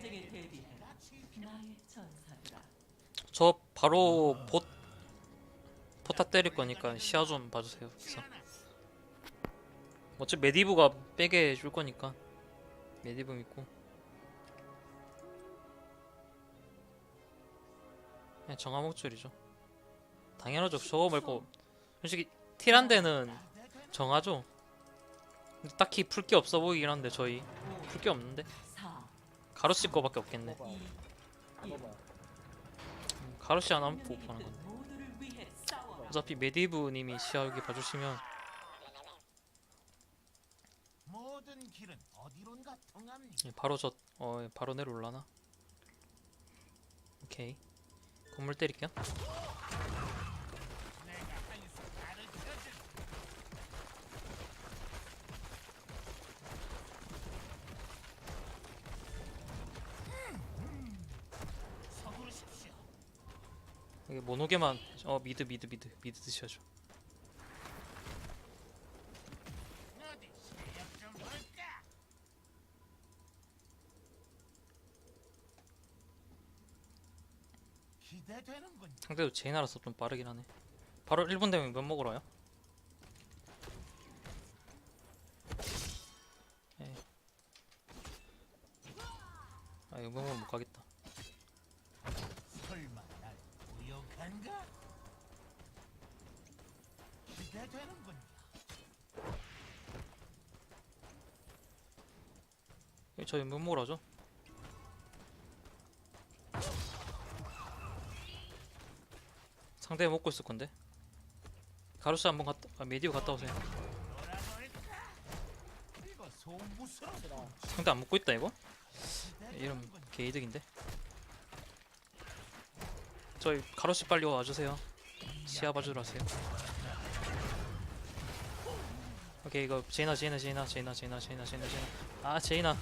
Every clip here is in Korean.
전쟁에 대비해 나의 전사라. 저 바로 봇 포타 때릴 거니까 시야 좀 봐주세요. 그래서 어차피 메디브가 빼게 해줄 거니까 메디브 믿고 그냥 정화 목줄이죠. 당연하죠. 저거 말고 솔직히 티란데는 정하죠. 딱히 풀 게 없어 보이긴 한데 저희 풀 게 없는데 4, 가로씨 거밖에 없겠네. 2, 1. 가로씨 하나 못 보는 건데. 어차피 메디브님이 시야 여기 봐주시면. 예, 바로 저 어, 예, 바로 내려올라나? 오케이 건물 때릴게요 내가 한수 가르쳐줄 서두르십시오. 여기 모노게만 어 미드 미드 미드 미드? 기대되는군. 상대도 제이나라서 좀 빠르긴 하네 바로 1분 되면 몇 먹으러 와요? 예. 아 이거 먹으면 못 가겠다 저희 몇 먹으러 하죠? 상대 먹고 있을 건데 가로스 한번 갔다 아, 메디오 갔다 오세요. 상대 안 먹고 있다 이거? 이름. 개이득인데 저희 가로씨 빨리 와주세요 시야 봐주러 하세요 오케이 이거 제이나 제이나 제이나 제이나 제이나 제이나 제이나 제이나 아 제이나.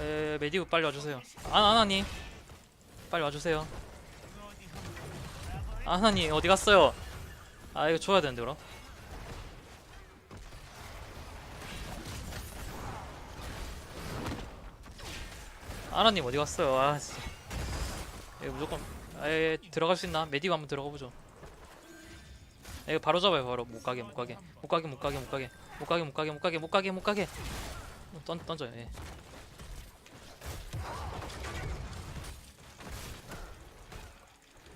에 메디우 빨리 와주세요 아 아나님 빨리 와주세요 아나님 어디 갔어요 아 이거 줘야 되는데 그럼 아나님 어디 갔어요? 아 진짜. 이거 무조건 아예 들어갈 수 있나? 메디브 한번 들어가 보죠. 이거 바로 잡아요 바로 못 가게 못 가게 못 가게 못 가게 못 가게 못 가게 못 가게 못 가게 못 가게 못 가게 던 던져요. 예.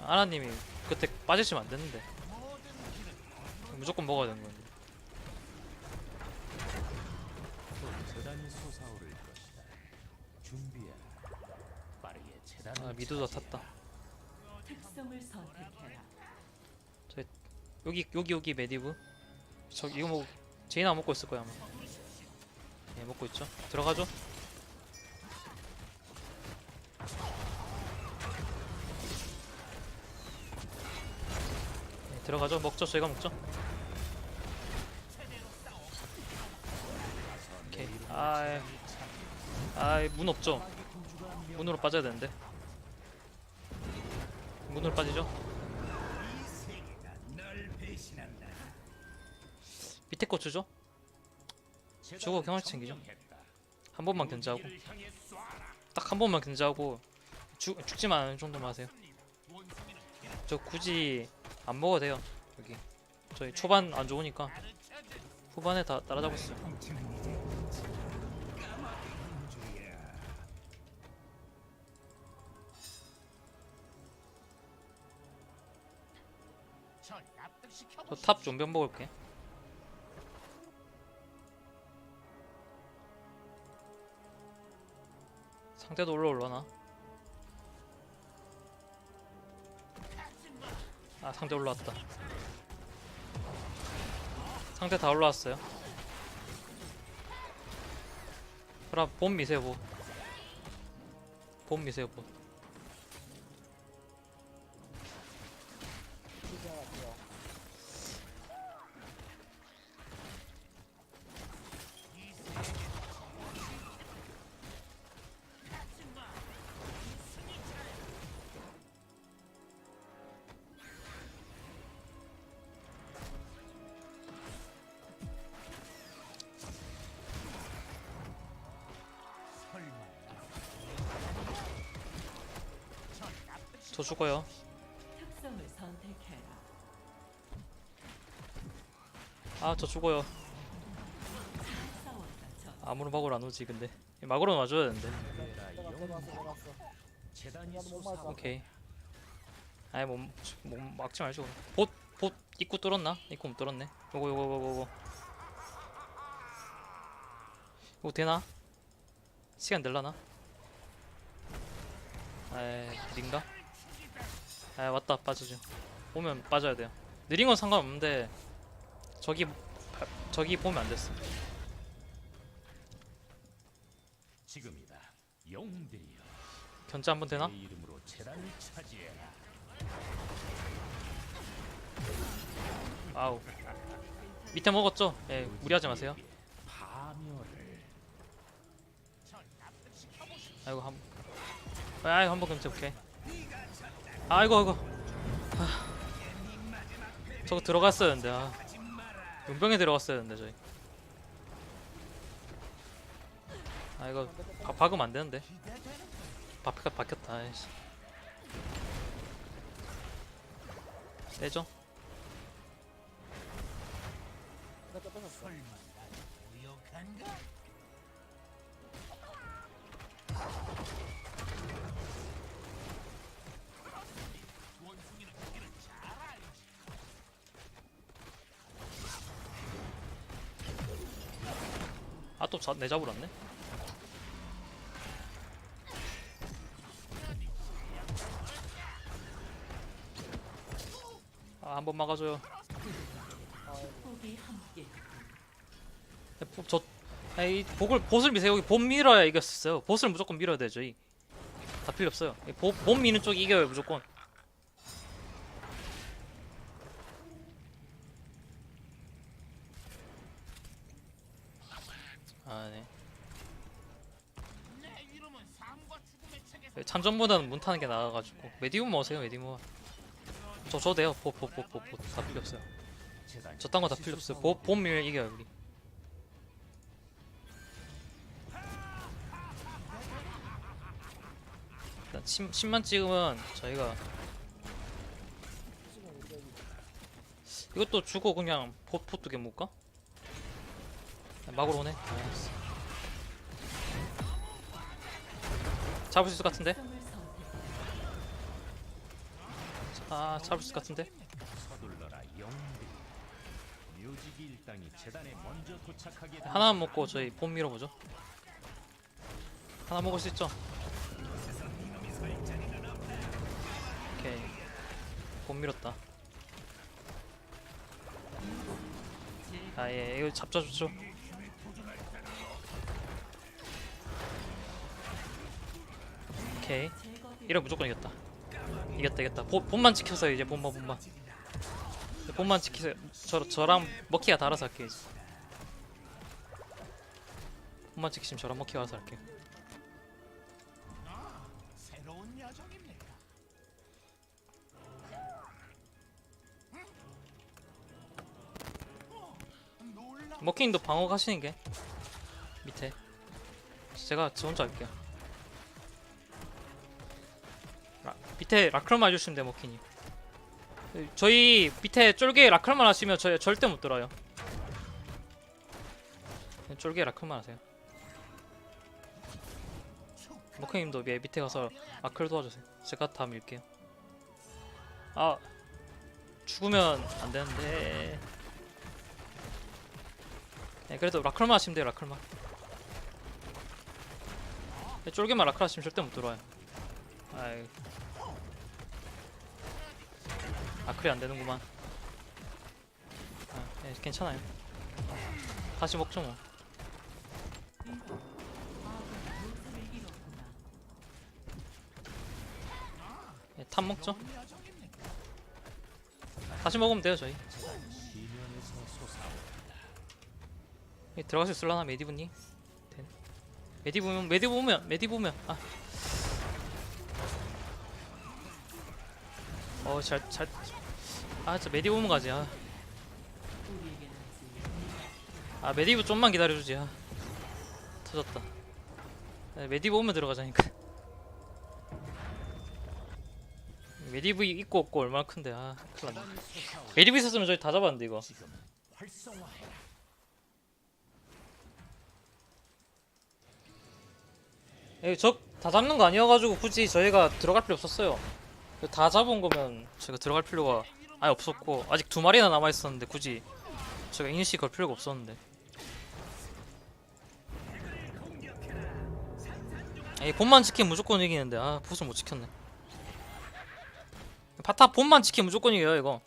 아나님이 그때 빠지시면 안 되는데 무조건 먹어야 되는 건데. 아 미두도 탔다. 특성을 선택해라. 여기 여기 여기 메디브. 저 이거 뭐 제이나 먹고 있을 거야 아마. 예 먹고 있죠. 들어가죠. 네, 들어가죠. 먹죠. 저희가 먹죠. 오케이. 아, 아문 없죠. 문으로 빠져야 되는데. 문으로 빠지죠. 밑에 거 주죠. 주고 경험치 챙기죠. 한 번만 견제하고 딱 한 번만 견제하고 죽 죽지만 않을 정도만 하세요. 저 굳이 안 먹어도 돼요. 여기 저희 초반 안 좋으니까 후반에 다 따라잡고 있어요. 절 납득시켜 저탑 좀비 먹을게. 상대도 올라올라나? 아 상대 올라왔다. 상대 다 올라왔어요. 그럼 봄 미세요 봄. 봄 미세요 저 죽어요. 아 저 죽어요. 아무런 막으로 안 오지 근데 막으로 와줘야 되는데. 오케이. 아니 뭐, 뭐 막지 말죠. 봇 봇 입구 뚫었나? 입구 못 뚫었네. 요거 요거 요거 요거. 이거 되나? 시간 될라나? 에이 느린가? 아 왔다 빠지죠. 오면 빠져야 돼요. 느린 건 상관없는데 저기 바- 저기 보면 안 됐어. 지금이다 영웅들이여 견제 한번 되나? 내 이름으로 재단을 차지해라 아우 밑에 먹었죠? 예 무리하지 마세요. 파멸을 아이고 한 아이고 한번 금지 오케이 아이고 아이고. 아, 저거 들어갔어야 했는데 아. 용병에 들어갔어야 했는데 저희 아 이거 바, 박으면 안 되는데. 바, 바, 바뀌었다 아이씨. 떼죠 아또 내 잡으러 왔네 아 한 번 막아줘요. 보- 저 아이 복을 보슬 미세요 여기 봄 밀어야 이겼어요 보슬 무조건 밀어야 되죠 이. 다 필요 없어요 이 보, 봄 미는 쪽이 이겨요 무조건 참전보다는 문 타는 게 나아가지고. 메디움 오세요? 메디움. 저 저 돼요. 보보보보보다 필요 없어요. 저딴 거 다 필요 없어요. 보, 봄 밀면 이겨요 우리 일단 침, 침만 찍으면 저희가 이것도 주고 그냥 포, 포뚜개 묶까? 막으로 오네 잡을 수 있을 것 같은데? 아 잡을 수 있을 것 같은데? 하나만 먹고 저희 봄 밀어보죠 하나 먹을 수 있죠? 오케이 봄 밀었다 아예 이거 잡자주죠 오케이. 이러면 무조건 이겼다 이겼다 이겼다 보, 봄만 지켜서 이제 봄만 봄만 봄만 지키세요 저, 저랑 먹기가 달아서 할게요 이제 봄만 지키시면 저랑 먹기가 여정입니까? 놀라. 먹기님도 방어 가시는 게 밑에 제가 저 혼자 할게요 밑에 라클만 해주시면 돼요 먹기님. 저희 밑에 쫄개 라클만 하시면 저희 절대 못 들어요. 쫄개 라클만 하세요. 밑에 밑에 가서 라클 도와주세요. 제가 다 밀게요. 아 죽으면 안 되는데. 네, 그래도 라클만 하시면 돼요 라클만 네, 쫄개만 라클 하시면 절대 못 들어와요. 아이 라클이 안 되는구만 아, 네, 괜찮아요 다시 먹죠 뭐. 네, 탑 먹죠? 다시 먹으면 돼요 저희 수 있을라나 메디브님 네. 메디 보면 메디 보면 메디 보면 아 어, 잘, 잘. 아, 진짜 메디 보면 가지. 아, 아 메디브 좀만 기다려주지. 아. 터졌다. 네, 메디 보면 들어가자니까. 메디브 있고 없고 얼마나 큰데 아 큰일 났네 메디브 있었으면 저희 다 잡았는데 이거 활성화해라. 적다 잡는 거 아니어가지고 굳이 저희가 들어갈 필요 없었어요 다 잡은 거면 저희가 들어갈 필요가 아예 없었고 아직 두 마리나 남아 있었는데 굳이 저희가 이니시 걸 필요가 없었는데. 이 본만 지키면 무조건 이기는데. 아 보스 못 지켰네. 파타 본만 지키면 무조건 이겨요 이거.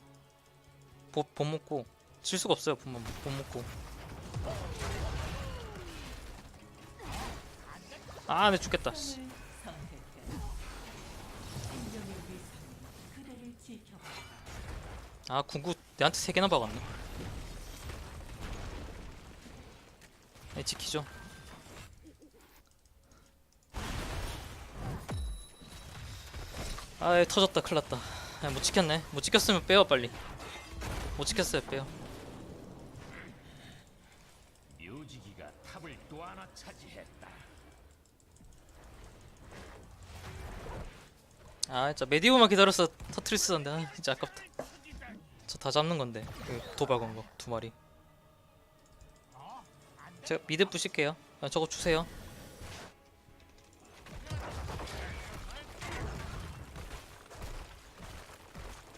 보, 본 먹고. 질 수가 없어요 본만. 본 먹고. 아 내 죽겠다 씨. 선을 선택해. 생명을 위해서는 그대를 지켜보라. 아 궁구 내한테 세 개나 박았네. 네, 지키죠. 아, 터졌다, 큰일 났다. 아, 못 지켰네. 못 지켰으면 빼요, 빨리. 못 지켰어요, 빼요. 묘지기가 탑을 또 하나 차지했다. 아, 진짜 메디우만 기다렸어 터트릴 쓰는데, 아, 진짜 아깝다. 저다 잡는 건데, 그 도박 온거두 마리. 제가 미드 부실게요. 아, 저거 주세요.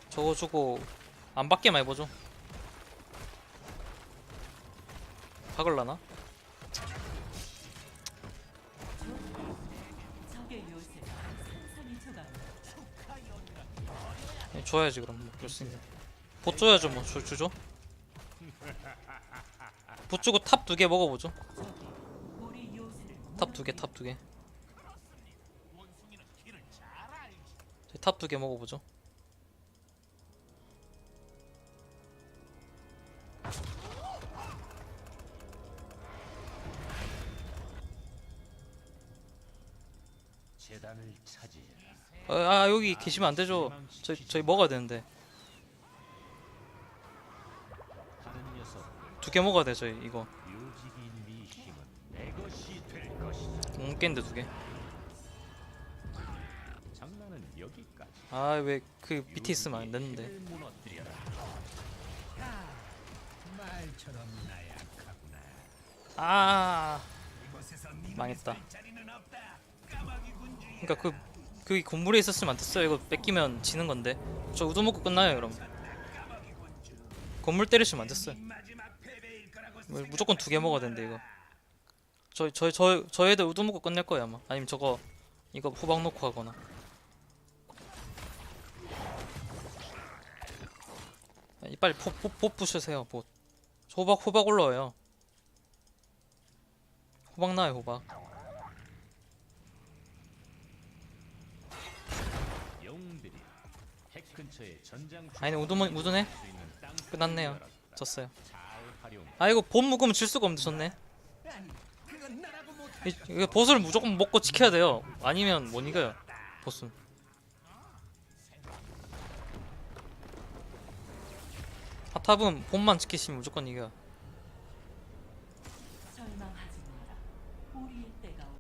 저거 주고 안 받게만 해보죠. 박을라나? 네, 줘야지 그럼 뭐 그럴 수 있네. 보 줘야죠 뭐 주, 주죠. 보 주고 탑 두 개 먹어보죠. 탑 두 개, 탑 두 개. 원숭이는 길을 잘 알지. 탑두 개 먹어보죠. 아, 아 여기 계시면 안 되죠. 저희 저희 먹어야 되는데 두 개 먹어야 돼 저희 이거 묘지기 네 힘은 내 것이 될 것이다. 못 깼는데 두 개. 장난은 여기까지. 아왜 그 밑에 있으면 안 되는데. 아 망했다. 그러니까 그그 건물에 있었으면 안 됐어요. 이거 뺏기면 지는 건데. 저 우도 먹고 끝나요 그럼. 건물 때리시면 안 됐어요. 무조건 두 개 먹어야 되는데 이거. 저희 저희 저 저희 애들 우도 먹고 끝낼 거예요 아마. 아니면 저거 이거 호박 놓고 하거나. 아, 빨리 포포 부셔세요 봇. 저 호박 호박 올라와요. 호박 나요 호박. 아니 우두머니 우두네 끝났네요. 졌어요. 아 이거 봇 묵으면 질 수가 없는데. 이- 이거 보스를 무조건 먹고 지켜야 돼요. 아니면 못 이겨요. 보스. 하탑은 본만 지키시면 무조건 이겨요.